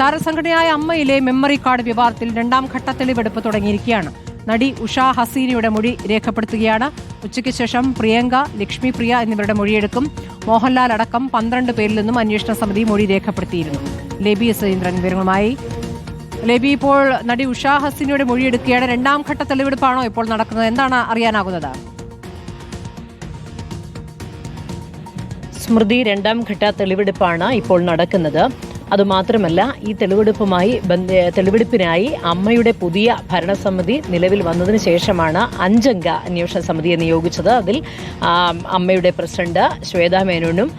താരസംഘടനയായ അമ്മയിലെ memory card വിവാദത്തിൽ രണ്ടാം ഘട്ട തെളിവെടുപ്പ് തുടങ്ങിയിരിക്കുകയാണ്. നടി ഉഷ ഹസീനയുടെ മൊഴി രേഖപ്പെടുത്തുകയാണ്. ഉച്ചയ്ക്ക് ശേഷം പ്രിയങ്ക ലക്ഷ്മി പ്രിയ എന്നിവരുടെ മൊഴിയെടുക്കും. മോഹൻലാൽ അടക്കം പന്ത്രണ്ട് പേരിൽ നിന്നും അന്വേഷണ സമിതി മൊഴി രേഖപ്പെടുത്തിയിരുന്നു. ലേബി സുരേന്ദ്രൻ വിവരങ്ങളുമായി. ലേബി ഇപ്പോൾ നടി ഉഷ ഹസീനയുടെ മൊഴിയെടുക്കുകയാണ്. രണ്ടാം ഘട്ട തെളിവെടുപ്പാണോ ഇപ്പോൾ നടക്കുന്നത്? എന്താണ് അറിയാനാകുന്നത്? സ്മൃതി രണ്ടാം ഘട്ട തെളിവെടുപ്പാണ് ഇപ്പോൾ നടക്കുന്നത്. അതുമാത്രമല്ല ഈ തെളിവെടുപ്പുമായി തെളിവെടുപ്പിനായി അമ്മയുടെ പുതിയ ഭരണസമിതി നിലവിൽ വന്നതിന് ശേഷമാണ് അഞ്ചംഗ അന്വേഷണ സമിതിയെ നിയോഗിച്ചത്. അതിൽ അമ്മയുടെ പ്രസിഡന്റ് ശ്വേതാ മേനോനും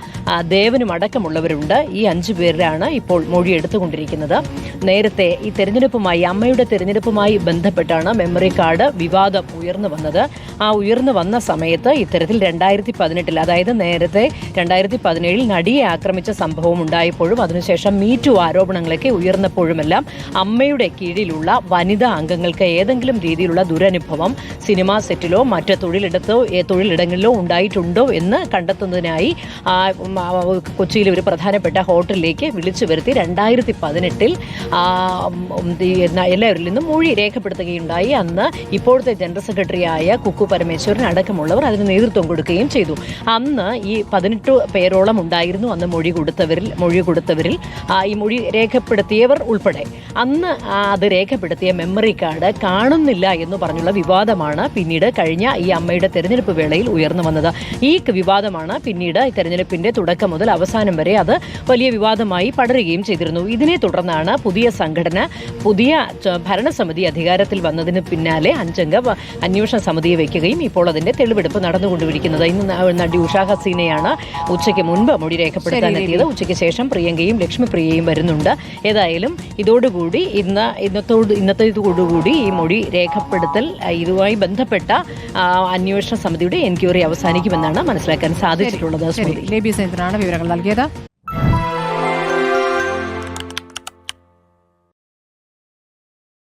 ദേവനും അടക്കമുള്ളവരുണ്ട്. ഈ അഞ്ചു പേരിലാണ് ഇപ്പോൾ മൊഴി എടുത്തുകൊണ്ടിരിക്കുന്നത്. നേരത്തെ ഈ തെരഞ്ഞെടുപ്പുമായി അമ്മയുടെ തെരഞ്ഞെടുപ്പുമായി ബന്ധപ്പെട്ടാണ് മെമ്മറി കാർഡ് വിവാദം ഉയർന്നു വന്നത്. ആ ഉയർന്നു വന്ന സമയത്ത് ഇത്തരത്തിൽ രണ്ടായിരത്തി പതിനെട്ടിൽ അതായത് നേരത്തെ രണ്ടായിരത്തി പതിനേഴിൽ നടിയെ ആക്രമിച്ച സംഭവം ഉണ്ടായപ്പോഴും അതിനുശേഷം മീറ്റു ആരോപണങ്ങളൊക്കെ ഉയർന്നപ്പോഴുമെല്ലാം അമ്മയുടെ കീഴിലുള്ള വനിതാ അംഗങ്ങൾക്ക് ഏതെങ്കിലും രീതിയിലുള്ള ദുരനുഭവം സിനിമാ സെറ്റിലോ മറ്റ് തൊഴിലിടത്തോ തൊഴിലിടങ്ങളിലോ ഉണ്ടായിട്ടുണ്ടോ എന്ന് കണ്ടെത്തുന്നതിനായി കൊച്ചിയിലെ ഒരു പ്രധാനപ്പെട്ട ഹോട്ടലിലേക്ക് വിളിച്ചു വരുത്തി രണ്ടായിരത്തി പതിനെട്ടിൽ എല്ലാവരിൽ നിന്നും മൊഴി രേഖപ്പെടുത്തുകയുണ്ടായി. അന്ന് ഇപ്പോഴത്തെ ജനറൽ സെക്രട്ടറിയായ കുക്കു പരമേശ്വരൻ അടക്കമുള്ളവർ അതിന് നേതൃത്വം കൊടുക്കുകയും ചെയ്തു. അന്ന് ഈ പതിനെട്ട് പേരോളം ഉണ്ടായിരുന്നു അന്ന് മൊഴി കൊടുത്തവരിൽ മൊഴി കൊടുത്തവരിൽ ഈ മൊഴി രേഖപ്പെടുത്തിയവർ ഉൾപ്പെടെ. അന്ന് അത് രേഖപ്പെടുത്തിയ മെമ്മറി കാർഡ് കാണുന്നില്ല എന്ന് പറഞ്ഞുള്ള വിവാദമാണ് പിന്നീട് കഴിഞ്ഞ ഈ അമ്മയുടെ തെരഞ്ഞെടുപ്പ് വേളയിൽ ഉയർന്നു വന്നത്. ഈ വിവാദമാണ് പിന്നീട് തെരഞ്ഞെടുപ്പിന്റെ തുടക്കം മുതൽ അവസാനം വരെ അത് വലിയ വിവാദമായി പടരുകയും ചെയ്തിരുന്നു. ഇതിനെ തുടർന്നാണ് പുതിയ സംഘടന പുതിയ ഭരണസമിതി അധികാരത്തിൽ വന്നതിന് പിന്നാലെ അഞ്ചംഗ അന്വേഷണ സമിതിയെ വയ്ക്കുകയും ഇപ്പോൾ അതിന്റെ തെളിവെടുപ്പ് നടന്നുകൊണ്ടിരിക്കുന്നത്. ഇന്ന് നടി ഉഷാ ഹസീനയാണ് ഉച്ചയ്ക്ക് മുൻപ് മൊഴി രേഖപ്പെടുത്താൻ എത്തിയത്. ഉച്ചയ്ക്ക് ശേഷം പ്രിയങ്കയും ലക്ഷ്മിപ്രിയയും വരുന്നുണ്ട്. ഏതായാലും ഇതോടുകൂടി ഇന്ന് ഇന്നത്തോട് ഇന്നത്തേതോടുകൂടി ഈ മൊഴി രേഖപ്പെടുത്തൽ ഇതുമായി ബന്ധപ്പെട്ട അന്വേഷണ സമിതിയുടെ എൻക്വയറി അവസാനിക്കുമെന്നാണ് മനസ്സിലാക്കാൻ സാധിച്ചിട്ടുള്ളത്. സ്മൃതി. സുരേന്ദ്രനാണ് വിവരങ്ങൾ നൽകിയത്.